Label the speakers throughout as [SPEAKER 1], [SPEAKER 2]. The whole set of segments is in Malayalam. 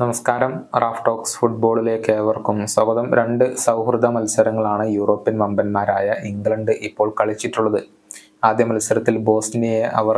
[SPEAKER 1] നമസ്കാരം. റാഫ് ടോക്സ് ഫുട്ബോളിലേക്ക് ഏവർക്കും സ്വാഗതം. രണ്ട് സൗഹൃദ മത്സരങ്ങളാണ് യൂറോപ്യൻ വമ്പന്മാരായ ഇംഗ്ലണ്ട് ഇപ്പോൾ കളിച്ചിട്ടുള്ളത്. ആദ്യ മത്സരത്തിൽ ബോസ്നിയയെ അവർ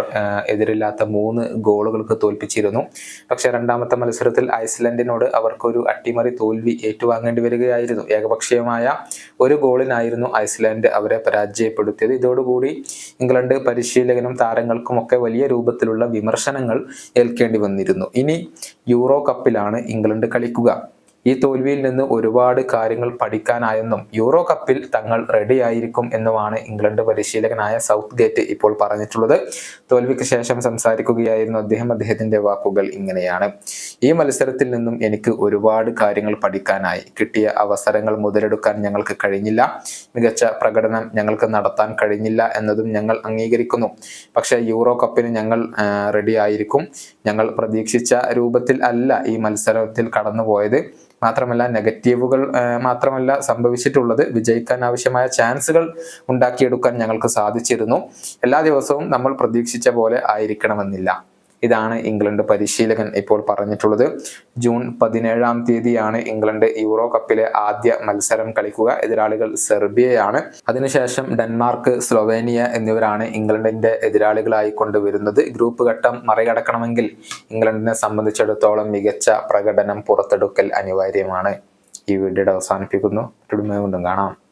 [SPEAKER 1] എതിരില്ലാത്ത മൂന്ന് ഗോളുകൾക്ക് തോൽപ്പിച്ചിരുന്നു. പക്ഷേ രണ്ടാമത്തെ മത്സരത്തിൽ ഐസ്ലൻഡിനോട് അവർക്കൊരു അട്ടിമറി തോൽവി ഏറ്റുവാങ്ങേണ്ടി വരികയായിരുന്നു. ഏകപക്ഷീയമായ ഒരു ഗോളിനായിരുന്നു ഐസ്ലൻഡ് അവരെ പരാജയപ്പെടുത്തിയത്. ഇതോടുകൂടി ഇംഗ്ലണ്ട് പരിശീലകനും താരങ്ങൾക്കുമൊക്കെ വലിയ രൂപത്തിലുള്ള വിമർശനങ്ങൾ ഏൽക്കേണ്ടി വന്നിരുന്നു. ഇനി യൂറോ കപ്പിലാണ് ഇംഗ്ലണ്ട് കളിക്കുക. ഈ തോൽവിയിൽ നിന്ന് ഒരുപാട് കാര്യങ്ങൾ പഠിക്കാനായെന്നും യൂറോ കപ്പിൽ തങ്ങൾ റെഡിയായിരിക്കും എന്നുമാണ് ഇംഗ്ലണ്ട് പരിശീലകനായ സൗത്ത് ഗേറ്റ് ഇപ്പോൾ പറഞ്ഞിട്ടുള്ളത്. തോൽവിക്ക് ശേഷം സംസാരിക്കുകയായിരുന്നു അദ്ദേഹം. അദ്ദേഹത്തിന്റെ വാക്കുകൾ ഇങ്ങനെയാണ്. ഈ മത്സരത്തിൽ നിന്നും എനിക്ക് ഒരുപാട് കാര്യങ്ങൾ പഠിക്കാനായി. കിട്ടിയ അവസരങ്ങൾ മുതലെടുക്കാൻ ഞങ്ങൾക്ക് കഴിഞ്ഞില്ല. മികച്ച പ്രകടനം ഞങ്ങൾക്ക് നടത്താൻ കഴിഞ്ഞില്ല എന്നതും ഞങ്ങൾ അംഗീകരിക്കുന്നു. പക്ഷേ യൂറോ കപ്പിന് ഞങ്ങൾ റെഡി ആയിരിക്കും. ഞങ്ങൾ പ്രതീക്ഷിച്ച രൂപത്തിൽ അല്ല ഈ മത്സരത്തിൽ കടന്നുപോയത്. മാത്രമല്ല നെഗറ്റീവുകൾ മാത്രമല്ല സംഭവിച്ചിട്ടുള്ളത് വിജയിക്കാൻ ആവശ്യമായ ചാൻസുകൾ ഉണ്ടാക്കിയെടുക്കാൻ ഞങ്ങൾക്ക് സാധിച്ചിരുന്നു. എല്ലാ ദിവസവും നമ്മൾ പ്രതീക്ഷിച്ച പോലെ ആയിരിക്കണമെന്നില്ല. ഇതാണ് ഇംഗ്ലണ്ട് പരിശീലകൻ ഇപ്പോൾ പറഞ്ഞിട്ടുള്ളത്. ജൂൺ പതിനേഴാം തീയതിയാണ് ഇംഗ്ലണ്ട് യൂറോ കപ്പിലെ ആദ്യ മത്സരം കളിക്കുക. എതിരാളികൾ സെർബിയയാണ്. അതിനുശേഷം ഡെൻമാർക്ക് സ്ലൊവേനിയ എന്നിവരാണ് ഇംഗ്ലണ്ടിന്റെ എതിരാളികളായി കൊണ്ടുവരുന്നത്. ഗ്രൂപ്പ് ഘട്ടം മറികടക്കണമെങ്കിൽ ഇംഗ്ലണ്ടിനെ സംബന്ധിച്ചിടത്തോളം മികച്ച പ്രകടനം പുറത്തെടുക്കൽ അനിവാര്യമാണ്. ഈ വീഡിയോയുടെ അവസാനിപ്പിക്കുന്നു. കാണാം.